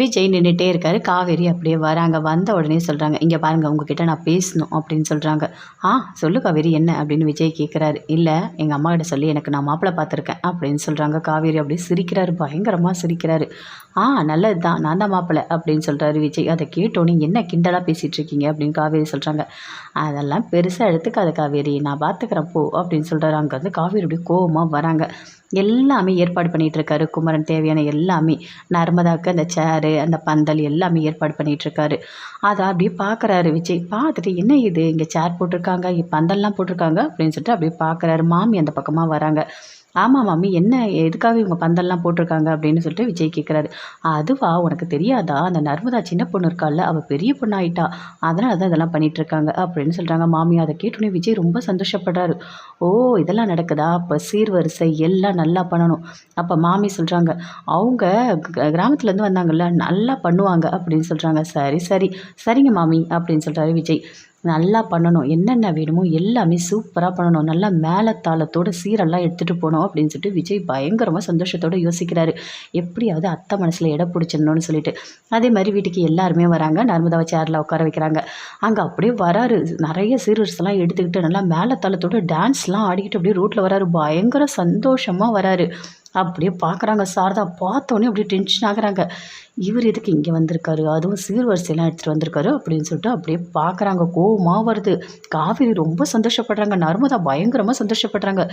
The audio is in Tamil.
விஜய் நின்றுட்டே இருக்காரு. காவேரி அப்படியே வராங்க. வந்த உடனே சொல்கிறாங்க இங்கே பாருங்கள் உங்ககிட்ட நான் பேசணும் அப்படின்னு சொல்கிறாங்க ஆ சொல்லு காவேரி என்ன? அப்படின்னு விஜய் கேட்குறாரு இல்லை எங்கள் அம்மா கிட்ட சொல்லி எனக்கு நான் மாப்பிள்ளை பார்த்துருக்கேன் அப்படின்னு சொல்கிறாங்க காவேரி அப்படியே சிரிக்கிறாரு. பயங்கரமாக சிரிக்கிறாரு. ஆ நல்லது தான் நான் தான் மாப்பிள்ளை அப்படின்னு சொல்கிறாரு விஜய். அதை கேட்டோன்னே என்ன கிண்டலாக பேசிகிட்டு இருக்கீங்க? அப்படின்னு காவேரி சொல்கிறாங்க அதெல்லாம் பெருசாக எடுத்துக்காத காவேரி. நான் பார்த்துக்கிறேன் போ அப்படின்னு சொல்கிறாரு அங்கே வந்து காவேரி அப்படியே கோபமாக வராங்க. எல்லாமே ஏற்பாடு பண்ணிகிட்ருக்காரு குமரன் தேவையான எல்லாமே. நர்மதாவுக்கு அந்த சேர் அந்த பந்தல் எல்லாமே ஏற்பாடு பண்ணிட்டு இருக்காரு அதை அப்படியே பார்க்குறாரு விஜய். பார்த்துட்டு என்ன இது? இங்கே சேர் போட்டிருக்காங்க இங்க பந்தல்லாம் போட்டிருக்காங்க? அப்படின்னு சொல்லிட்டு அப்படியே பார்க்குறாரு மாமி அந்த பக்கமாக வராங்க. ஆமாம் மாமி என்ன எதுக்காக இவங்க பந்தல்லாம் போட்டிருக்காங்க அப்படின்னு சொல்லிட்டு விஜய் கேட்குறாரு அதுவா உனக்கு தெரியாதா? அந்த நர்மதா சின்ன பொண்ணு இருக்கால்ல அவள் பெரிய பொண்ணாயிட்டா. அதனால தான் இதெல்லாம் பண்ணிகிட்ருக்காங்க அப்படின்னு சொல்கிறாங்க மாமி. அதை கேட்டோன்னே விஜய் ரொம்ப சந்தோஷப்படுறாரு. ஓ இதெல்லாம் நடக்குதா? அப்போ சீர்வரிசை எல்லாம் நல்லா பண்ணணும். அப்போ மாமி சொல்கிறாங்க அவங்க கிராமத்துலேருந்து வந்தாங்கல்ல நல்லா பண்ணுவாங்க அப்படின்னு சொல்கிறாங்க சரி சரி. சரிங்க மாமி அப்படின்னு சொல்கிறாரு விஜய். நல்லா பண்ணணும். என்னென்ன வேணுமோ எல்லாமே சூப்பராக பண்ணணும். நல்லா மேலத்தாளத்தோட சீரெல்லாம் எடுத்துகிட்டு போகணும் அப்படின்னு சொல்லிட்டு விஜய் பயங்கரமாக சந்தோஷத்தோடு யோசிக்கிறாரு. எப்படியாவது அத்தை மனசில் இடம் பிடிச்சிடணும்னு சொல்லிட்டு. அதே மாதிரி வீட்டுக்கு எல்லாருமே வராங்க. நர்மதாவை சேரில் உட்கார வைக்கிறாங்க. அங்கே அப்படியே வராரு. நிறைய சீரியல்ஸ்லாம் எடுத்துக்கிட்டு நல்லா மேலத்தாளத்தோட டான்ஸ்லாம் ஆடிக்கிட்டு அப்படியே ரோட்டில் வராரு. பயங்கர சந்தோஷமாக வராரு. அப்படியே பார்க்குறாங்க. சாரதா பார்த்தோன்னே அப்படியே டென்ஷன் ஆகுறாங்க. இவர் எதுக்கு இங்கே வந்திருக்காரு? அதுவும் சீர்வரிசையெல்லாம் எடுத்துகிட்டு வந்திருக்காரு அப்படின்னு சொல்லிட்டு அப்படியே பார்க்குறாங்க. கோவமாக வருது. காவேரி ரொம்ப சந்தோஷப்படுறாங்க. நர்மதா பயங்கரமாக சந்தோஷப்படுறாங்க.